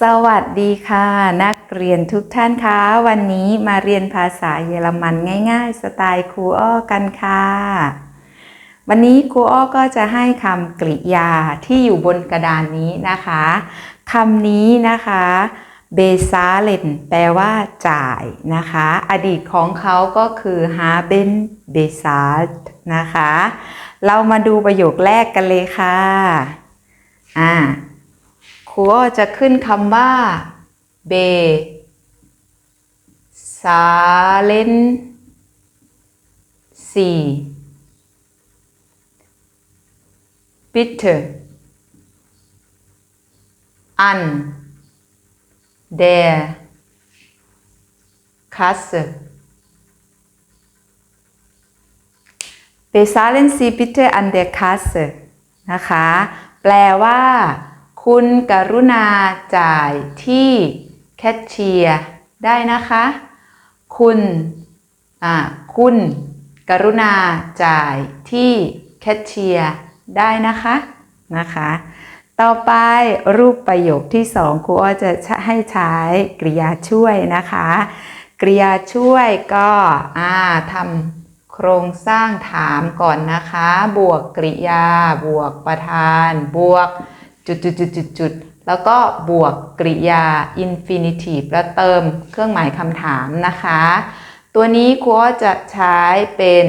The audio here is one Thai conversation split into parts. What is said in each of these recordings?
สวัสดีค่ะ นักเรียนทุกท่านคะวันนี้มาเรียนภาษาเยอรมันง่าย ๆ สไตล์ครูอ้อกันค่ะ วันนี้ครูอ้อก็จะให้คำกริยาที่อยู่บนกระดานนี้นะคะคำนี้นะคะเบซาเลนแปลว่าจ่ายนะคะ อดีตของเขาก็คือฮาเบนเบซาลนะคะ เรามาดูประโยคแรกกันเลยค่ะอ่า ครูอ้อจะขึ้นคำว่าเบซาเลนสี่ bitte an der Kasse bezahlen Sie bitte an der Kasse นะคะ แปลว่า คุณกรุณาจ่ายที่แคชเชียร์ได้นะคะ คุณอ่าคุณกรุณาจ่ายที่แคชเชียร์ได้นะคะนะคะ ต่อไปรูปประโยคที่สองครูอ้อจะให้ใช้กริยาช่วยนะคะ กริยาช่วยก็อ่าทำโครงสร้างถามก่อนนะคะ บวกกริยา บวกประธาน บวก จุดจุดจุดจุดจุดแล้วก็บวกกริยา infinitive แล้วเติมเครื่องหมายคำถามนะคะ ตัวนี้ครูอ้อจะใช้เป็น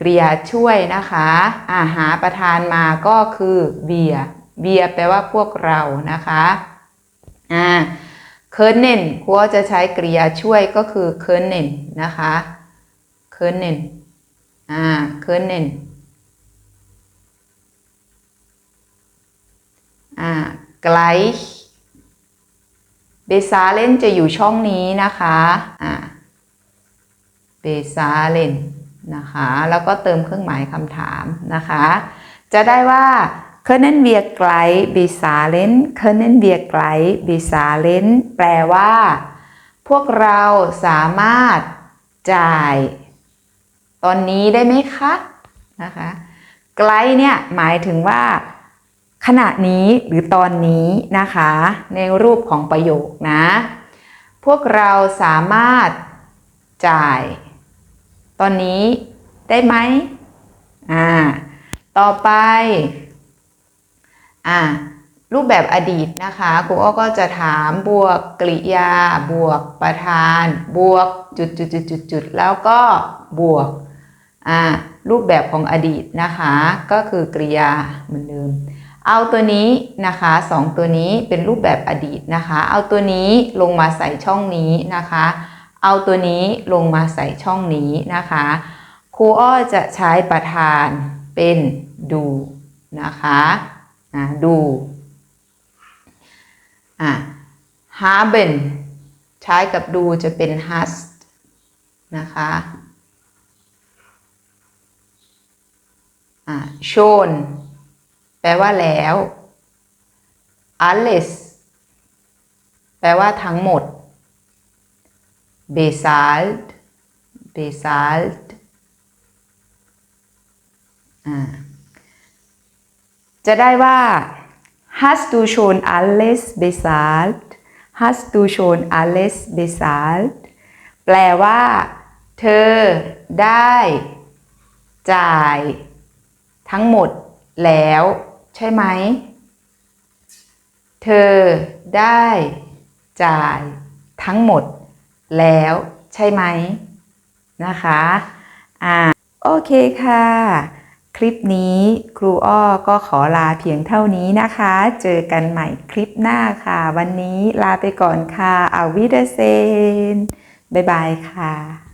กริยาช่วยนะคะอาหาประธานมาก็คือเบียเบียแปลว่าพวกเรานะคะอ่าเคิร์เนนครูอ้อจะใช้กริยาช่วยก็คือเคิร์เนนนะคะเคิร์เนนอ่าเคิร์เนน ไกลเบซาเลนจะอยู่ช่องนี้นะคะอ่าเบซาเลนนะคะ แล้วก็เติมเครื่องหมายคำถามนะคะ จะได้ว่า können wir gleich bezahlen können wir gleich bezahlen แปลว่า พวกเราสามารถจ่าย ตอนนี้ได้ไหมคะ นะคะ ไกลเนี่ยหมายถึงว่า ณะนี้หรือตอนนี้นะคะ ในรูปของประโยคนะ พวกเราสามารถจ่าย ตอนนี้ได้ไหมอ่าต่อไปอ่ารูปแบบอดีตนะคะครูอ้อก็จะถามบวกกริยา บวกประธาน บวกจุดจุดจุดจุดจุดแล้วก็บวกอ่ารูปแบบของอดีตนะคะ ก็คือกริยาเหมือนเดิม เอาตัวนี้นะคะสองตัวนี้เป็นรูปแบบอดีตนะคะ เอาตัวนี้ลงมาใส่ช่องนี้นะคะ เอาตัวนี้ลงมาใส่ช่องนี้นะคะครูอ้อจะใช้ประธานเป็นดูนะคะอ่าดูอ่า haben ใช้กับดูจะเป็น hast นะคะอ่า schon แปลว่าแล้ว alles แปลว่าทั้งหมด bezahlt bezahlt จะได้ว่า hast du schon alles bezahlt hast du schon alles bezahlt แปลว่า เธอได้ จ่าย ทั้งหมดแล้ว ใช่ไหม เธอได้จ่ายทั้งหมดแล้วใช่ไหมนะคะอ่าโอเคค่ะ คลิปนี้ครูอ้อก็ขอลาเพียงเท่านี้นะคะ เจอกันใหม่คลิปหน้าค่ะ วันนี้ลาไปก่อนค่ะอาวิเดเซน บ๊ายบายค่ะ